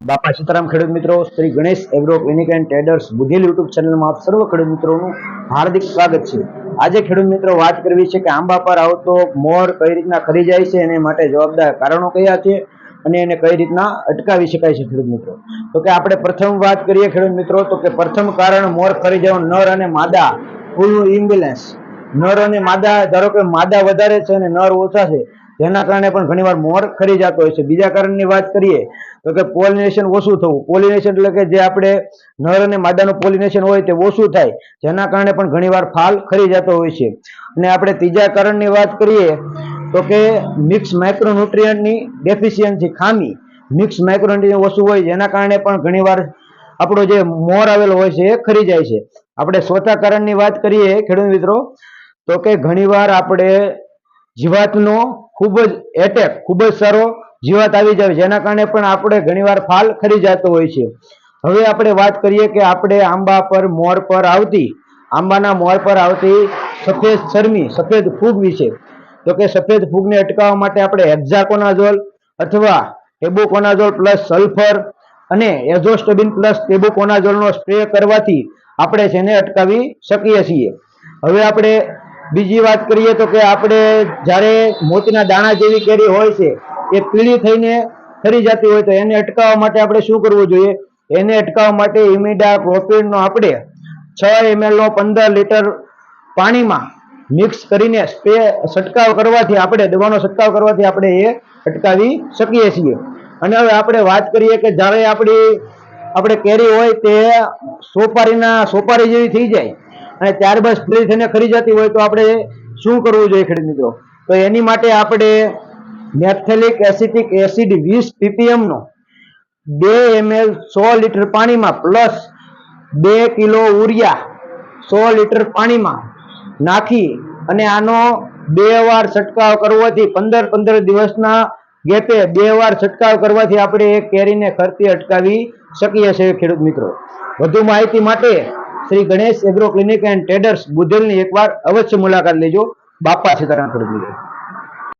બાપા સીતારામ ખેડૂત મિત્રો, Shri Ganesh agro clinic and traders Budhel YouTube ચેનલમાં આપ સર્વ ખેડૂત મિત્રોનું હાર્દિક સ્વાગત છે. આજે ખેડૂત મિત્રો વાત કરવી છે કે આંબા પર આવતો મોર કઈ રીતના ખરી જાય છે એને માટે જવાબદાર કારણો કયા છે અને એને કઈ રીતના અટકાવી શકાય છે ખેડૂત મિત્રો. તો કે આપણે પ્રથમ વાત કરીએ ખેડૂત મિત્રો, તો કે પ્રથમ કારણ મોર ખરી જવાનું નર અને માદા. ફૂલનું ઇમ્બ્યુલન્સ નર અને માદા, ધારો કે માદા વધારે છે અને નર ઓછા છે જેના કારણે પણ ઘણીવાર મોર ખરી જતો હોય છે. બીજા કારણની વાત કરીએ તો કે પોલિનેશન ઓછું થવું. પોલિનેશન એટલે કે જે આપણે નર અને માદાનું પોલિનેશન હોય તે ઓછું થાય, જેના કારણે પણ ઘણીવાર ફાલ ખરી જતો હોય છે. અને આપણે ત્રીજા કારણની વાત કરીએ તો કે મિક્સ માઇક્રોન્યુટ્રિયન્ટની ડેફિશિયન્સી ખામી. મિક્સ માઇક્રોન્યુટ્રિયન્ટ ઓછું હોય જેના કારણે પણ ઘણીવાર આપણો જે મોર આવેલો હોય છે એ ખરી જાય છે. આપણે ચોથા કારણની વાત કરીએ ખેડૂત મિત્રો, તો કે ઘણીવાર આપણે જીવાતનો ખૂબ જ એટેક ખૂબ જ સારો જીવાત આવી જાય. જેના કારણે પણ આપણે ઘણીવાર ફાલ ખરી જતો હોય છે. હવે આપણે વાત કરીએ કે આપણે આંબા પર મોર પર આવતી, આંબાના મોર પર આવતી સફેદ ચરમી સફેદ ફૂગ વિશે. તો કે સફેદ ફૂગને અટકાવવા માટે આપણે હેક્ઝાકોનાઝોલ અથવા ટેબુકોનાઝોલ પ્લસ સલ્ફર અને એઝોસ્ટબિન પ્લસ ટેબુકોનાઝોલનો સ્પ્રે કરવાથી આપણે જેને અટકાવી શકીએ છીએ. હવે આપણે બીજી વાત કરીએ તો કે આપણે જ્યારે મોતીના દાણા જેવી કેરી હોય છે, એ પીળી થઈને ફરી જતી હોય તો એને અટકાવવા માટે આપણે શું કરવું જોઈએ? એને અટકાવવા માટે ઇમિડા પ્રોપિનનો આપણે છ એમએલ નો પંદર લીટર પાણીમાં મિક્સ કરીને સ્પ્રે છંટકાવ કરવાથી આપણે, દવાનો છંટકાવ કરવાથી આપણે એ અટકાવી શકીએ છીએ. અને હવે આપણે વાત કરીએ કે જ્યારે આપણી, આપણે કેરી હોય તે સોપારીના, સોપારી જેવી થઈ જાય અને ત્યારબાદ સ્પ્રે થઈને ખરી જતી હોય તો આપણે શું કરવું જોઈએ ખેડૂત મિત્રો? તો એની માટે આપણે મેથેલિક એસિટિક એસિડ વીસ પીપીએમનો બે એમએલ સો લીટર પાણીમાં પ્લસ બે કિલો ઉરિયા સો લીટર પાણીમાં નાખી અને આનો બે વાર છંટકાવ કરવાથી પંદર પંદર દિવસના ગેપે બે વાર છંટકાવ કરવાથી આપણે એ કેરીને ખરતી અટકાવી શકીએ છીએ ખેડૂત મિત્રો. વધુ માહિતી માટે Shri Ganesh agro clinic and traders બુધેલની એકવાર અવશ્ય મુલાકાત લેજો. બાપા સીતારામ મિત્રો.